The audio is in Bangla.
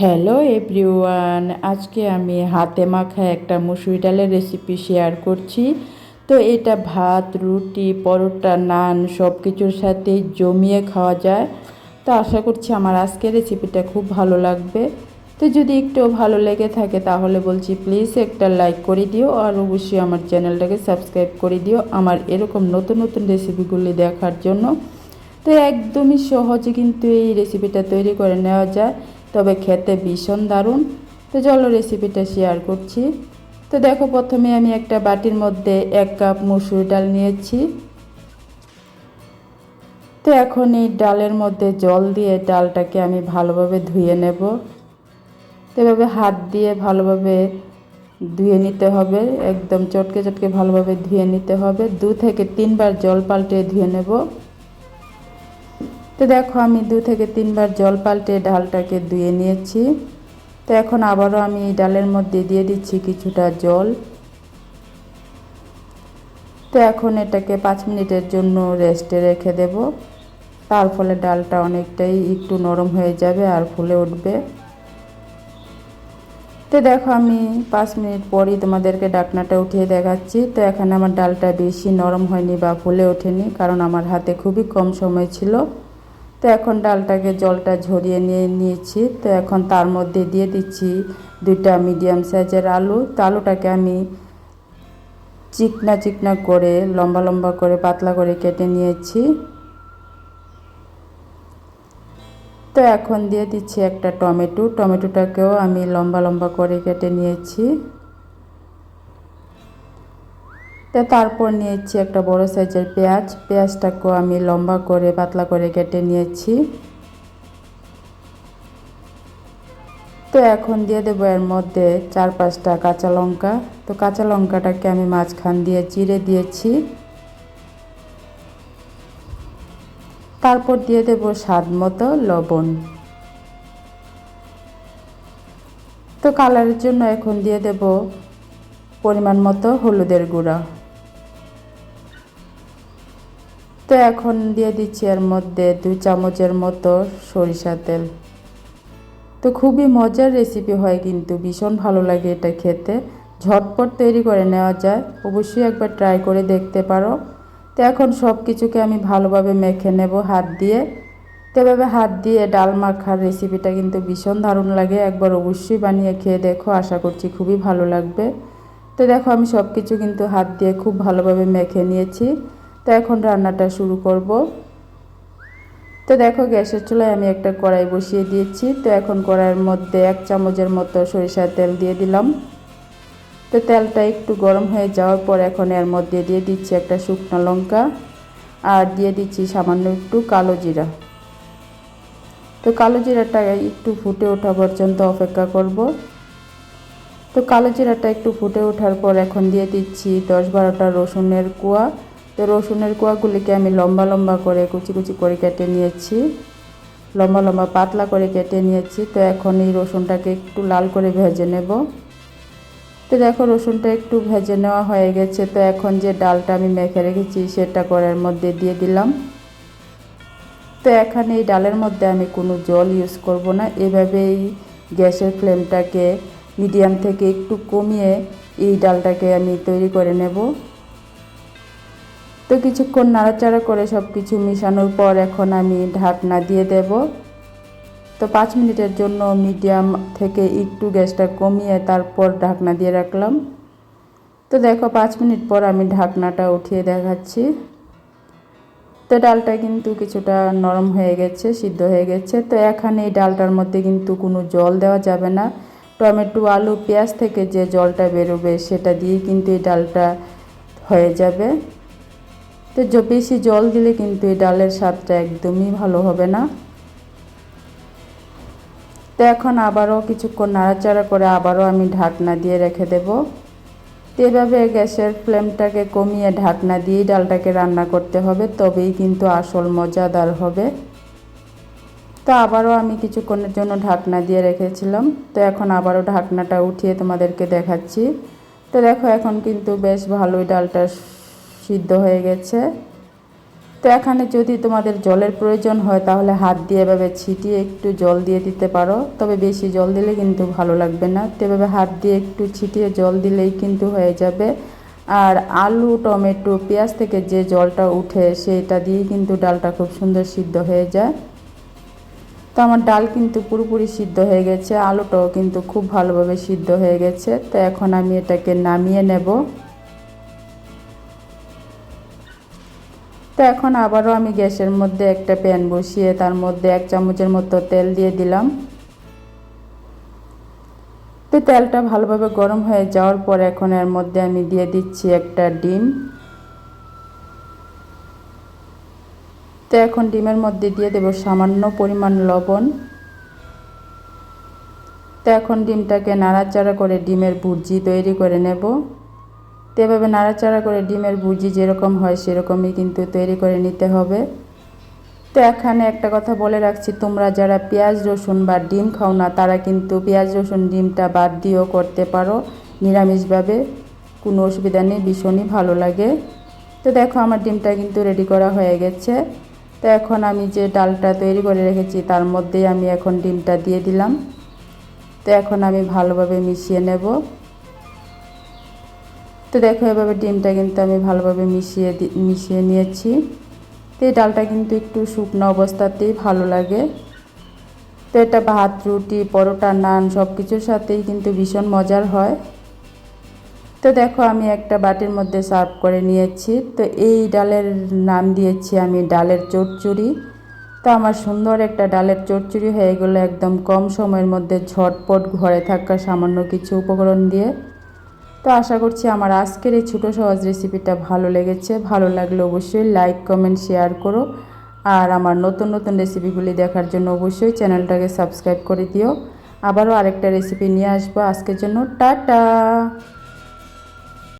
হ্যালো এভরিওয়ান আজকে আমি হাতে মাখা একটা মুসুরি ডালের রেসিপি শেয়ার করছি। তো এটা ভাত, রুটি, পরোটা, নান সব কিছুর সাথে জমিয়ে খাওয়া যায়। তো আশা করছি আমার আজকের রেসিপিটা খুব ভালো লাগবে। তো যদি একটু ভালো লেগে থাকে তাহলে বলছি প্লিজ একটা লাইক করে দিও আর অবশ্যই আমার চ্যানেলটাকে সাবস্ক্রাইব করে দিও আমার এরকম নতুন নতুন রেসিপিগুলি দেখার জন্য। তো একদমই সহজে কিন্তু এই রেসিপিটা তৈরি করে নেওয়া যায়। তবে খেতে ভীষণ দারুণ। তো চলো রেসিপিটা শেয়ার করছি। তো দেখো প্রথমে আমি একটা বাটির মধ্যে এক কাপ মুসুর ডাল নিয়েছি। তো এখন এই ডালের মধ্যে জল দিয়ে ডালটাকে আমি ভালোভাবে ধুয়ে নেব। তো এভাবে হাত দিয়ে ভালোভাবে ধুয়ে নিতে হবে। একদম চটকে চটকে ভালোভাবে ধুয়ে নিতে হবে। দু থেকে তিনবার জল পাল্টে ধুয়ে নেব। তো দেখো আমি দু থেকে তিনবার জল পাল্টে ডালটাকে ধুয়ে নিয়েছি। তো এখন আবারও আমি ডালের মধ্যে দিয়ে দিচ্ছি কিছুটা জল। তো এখন এটাকে পাঁচ মিনিটের জন্য রেস্টে রেখে দেব। তার ফলে ডালটা অনেকটাই একটু নরম হয়ে যাবে আর ফুলে উঠবে। তো দেখো আমি পাঁচ মিনিট পরই তোমাদেরকে ডাকনাটা উঠিয়ে দেখাচ্ছি। তো এখানে আমার ডালটা বেশি নরম হয়নি বা ফুলে ওঠেনি, কারণ আমার হাতে খুবই কম সময় ছিল। তো এখন ডালটাকে জলটা ঝরিয়ে নিয়ে নিয়েছি। তো এখন তার মধ্যে দিয়ে দিচ্ছি দুইটা মিডিয়াম সাইজের আলু। তো আলুটাকে আমি চিকনা চিকনা করে, লম্বা লম্বা করে, পাতলা করে কেটে নিয়েছি। তো এখন দিয়ে দিচ্ছি একটা টমেটো। টমেটোটাকেও আমি লম্বা লম্বা করে কেটে নিয়েছি। তো তারপর নিয়েছি একটা বড় সাইজের পেঁয়াজ। পেঁয়াজটাকেও আমি লম্বা করে, পাতলা করে কেটে নিয়েছি। তো এখন দিয়ে দেবো এর মধ্যে চার পাঁচটা কাঁচা লঙ্কা। তো কাঁচা লঙ্কাটাকে আমি মাঝখান দিয়ে চিড়ে দিয়েছি। তারপর দিয়ে দেব স্বাদ মতো লবণ। তো কালারের জন্য এখন দিয়ে দেব পরিমাণ মতো হলুদের গুঁড়া। তো এখন দিয়ে দিচ্ছি এর মধ্যে দুই চামচের মতো সরিষা তেল। তো খুবই মজার রেসিপি হয় কিন্তু, ভীষণ ভালো লাগে এটা খেতে। ঝটপট তৈরি করে নেওয়া যায়, অবশ্যই একবার ট্রাই করে দেখতে পারো। তো এখন সব কিছুকে আমি ভালোভাবে মেখে নেব হাত দিয়ে। তো এভাবে হাত দিয়ে ডাল মাখার রেসিপিটা কিন্তু ভীষণ দারুণ লাগে, একবার অবশ্যই বানিয়ে খেয়ে দেখো, আশা করছি খুবই ভালো লাগবে। তো দেখো আমি সব কিছু কিন্তু হাত দিয়ে খুব ভালোভাবে মেখে নিয়েছি। তো এখন রান্নাটা শুরু করব। তো দেখো গ্যাসের চুলায় আমি একটা কড়াই বসিয়ে দিয়েছি। তো এখন কড়াইয়ের মধ্যে এক চামচের মতো সরিষার তেল দিয়ে দিলাম। তো তেলটা একটু গরম হয়ে যাওয়ার পর এখন এর মধ্যে দিয়ে দিচ্ছি একটা শুকনো লঙ্কা আর দিয়ে দিচ্ছি সামান্য একটু কালো জিরা। তো কালো জিরাটা একটু ফুটে ওঠা পর্যন্ত অপেক্ষা করব। তো কালো জিরাটা একটু ফুটে ওঠার পর এখন দিয়ে দিচ্ছি দশ বারোটা রসুনের কুয়া। তো রসুনের কুয়াগুলিকে আমি লম্বা লম্বা করে কুচি কুচি করে কেটে নিয়েছি। লম্বা লম্বা পাতলা করে কেটে নিয়েছি। তো এখন এই রসুনটাকে একটু লাল করে ভেজে নেব। তো দেখো রসুনটা একটু ভেজে নেওয়া হয়ে গেছে। তো এখন যে ডালটা আমি মেখে রেখেছি সেটা করার মধ্যে দিয়ে দিলাম। তো এখানে এই ডালের মধ্যে আমি কোনো জল ইউজ করব না। এভাবেই গ্যাসের ফ্লেমটাকে মিডিয়াম থেকে একটু কমিয়ে এই ডালটাকে আমি তৈরি করে নেব। তো কিছুক্ষণ নাড়াচাড়া করে সব কিছু মিশানোর পর এখন আমি ঢাকনা দিয়ে দেব। তো পাঁচ মিনিটের জন্য মিডিয়াম থেকে একটু গ্যাসটা কমিয়ে তারপর ঢাকনা দিয়ে রাখলাম। তো দেখো পাঁচ মিনিট পর আমি ঢাকনাটা উঠিয়ে দেখাচ্ছি। তো ডালটা কিন্তু কিছুটা নরম হয়ে গেছে, সিদ্ধ হয়ে গেছে। তো এখানে এই ডালটার মধ্যে কিন্তু কোনো জল দেওয়া যাবে না। টমেটো, আলু, পেঁয়াজ থেকে যে জলটা বেরোবে সেটা দিয়েই কিন্তু এই ডালটা হয়ে যাবে। তো বেশি জল দিলে কিন্তু এই ডালের স্বাদটা একদমই ভালো হবে না। তো এখন আবারও কিছুক্ষণ নাড়াচাড়া করে আবারও আমি ঢাকনা দিয়ে রেখে দেব। তো এভাবে গ্যাসের ফ্লেমটাকে কমিয়ে ঢাকনা দিয়েই ডালটাকে রান্না করতে হবে, তবেই কিন্তু আসল মজাদার হবে। তো আবারও আমি কিছুক্ষণের জন্য ঢাকনা দিয়ে রেখেছিলাম। তো এখন আবারও ঢাকনাটা উঠিয়ে তোমাদেরকে দেখাচ্ছি। তো দেখো এখন কিন্তু বেশ ভালোই ডালটা সিদ্ধ হয়ে গেছে। তো এখানে যদি তোমাদের জলের প্রয়োজন হয়, তাহলে হাত দিয়ে এভাবে ছিটিয়ে একটু জল দিয়ে দিতে পারো। তবে বেশি জল দিলে কিন্তু ভালো লাগবে না। তো এভাবে হাত দিয়ে একটু ছিটিয়ে জল দিলেই কিন্তু হয়ে যাবে। আর আলু, টমেটো, পেঁয়াজ থেকে যে জলটা উঠে সেইটা দিয়ে কিন্তু ডালটা খুব সুন্দর সিদ্ধ হয়ে যায়। তো আমার ডাল কিন্তু পুরোপুরি সিদ্ধ হয়ে গেছে। আলুটাও কিন্তু খুব ভালোভাবে সিদ্ধ হয়ে গেছে। তো এখন আমি এটাকে নামিয়ে নেব। তো এখন আবারও আমি গ্যাসের মধ্যে একটা প্যান বসিয়ে তার মধ্যে এক চামচের মতো তেল দিয়ে দিলাম। তো তেলটা ভালোভাবে গরম হয়ে যাওয়ার পর এখন এর মধ্যে আমি দিয়ে দিচ্ছি একটা ডিম। তো এখন ডিমের মধ্যে দিয়ে দেব সামান্য পরিমাণ লবণ। তো এখন ডিমটাকে নাড়াচাড়া করে ডিমের ভুর্জি তৈরি করে নেব। তো এভাবে নাড়াচাড়া করে ডিমের ভুর্জি যেরকম হয় সেরকমই কিন্তু তৈরি করে নিতে হবে। তো এখানে একটা কথা বলে রাখছি, তোমরা যারা পেঁয়াজ, রসুন বা ডিম খাও না, তারা কিন্তু পেঁয়াজ, রসুন, ডিমটা বাদ দিয়েও করতে পারো। নিরামিষভাবে কোনো অসুবিধা নেই, ভীষণই ভালো লাগে। তো দেখো আমার ডিমটা কিন্তু রেডি করা হয়ে গেছে। তো এখন আমি যে ডালটা তৈরি করে রেখেছি, তার মধ্যেই আমি এখন ডিমটা দিয়ে দিলাম। তো এখন আমি ভালোভাবে মিশিয়ে নেব। তো দেখো এভাবে ডিমটা কিন্তু আমি ভালোভাবে মিশিয়ে মিশিয়ে নিয়েছি। তো এই ডালটা কিন্তু একটু শুকনো অবস্থাতেই ভালো লাগে। তো এটা ভাত, রুটি, পরোটা, নান সব কিছুর সাথেই কিন্তু ভীষণ মজার হয়। তো দেখো আমি একটা বাটির মধ্যে সার্ভ করে নিয়েছি। তো এই ডালের নাম দিয়েছি আমি ডালের চচ্চড়ি। তো আমার সুন্দর একটা ডালের চচ্চড়ি হয়ে গেলো একদম কম সময়ের মধ্যে ঝটপট ঘরে থাকা সামান্য কিছু উপকরণ দিয়ে। তো আশা করছি আমার আজকের এই ছোটো সহজ রেসিপিটা ভালো লেগেছে। ভালো লাগলে অবশ্যই লাইক কমেন্ট শেয়ার করো। আর আমার নতুন নতুন রেসিপিগুলি দেখার জন্য অবশ্যই চ্যানেলটাকে সাবস্ক্রাইব করে দিও। আবারও আরেকটা রেসিপি নিয়ে আসব। আজকের জন্য টাটা!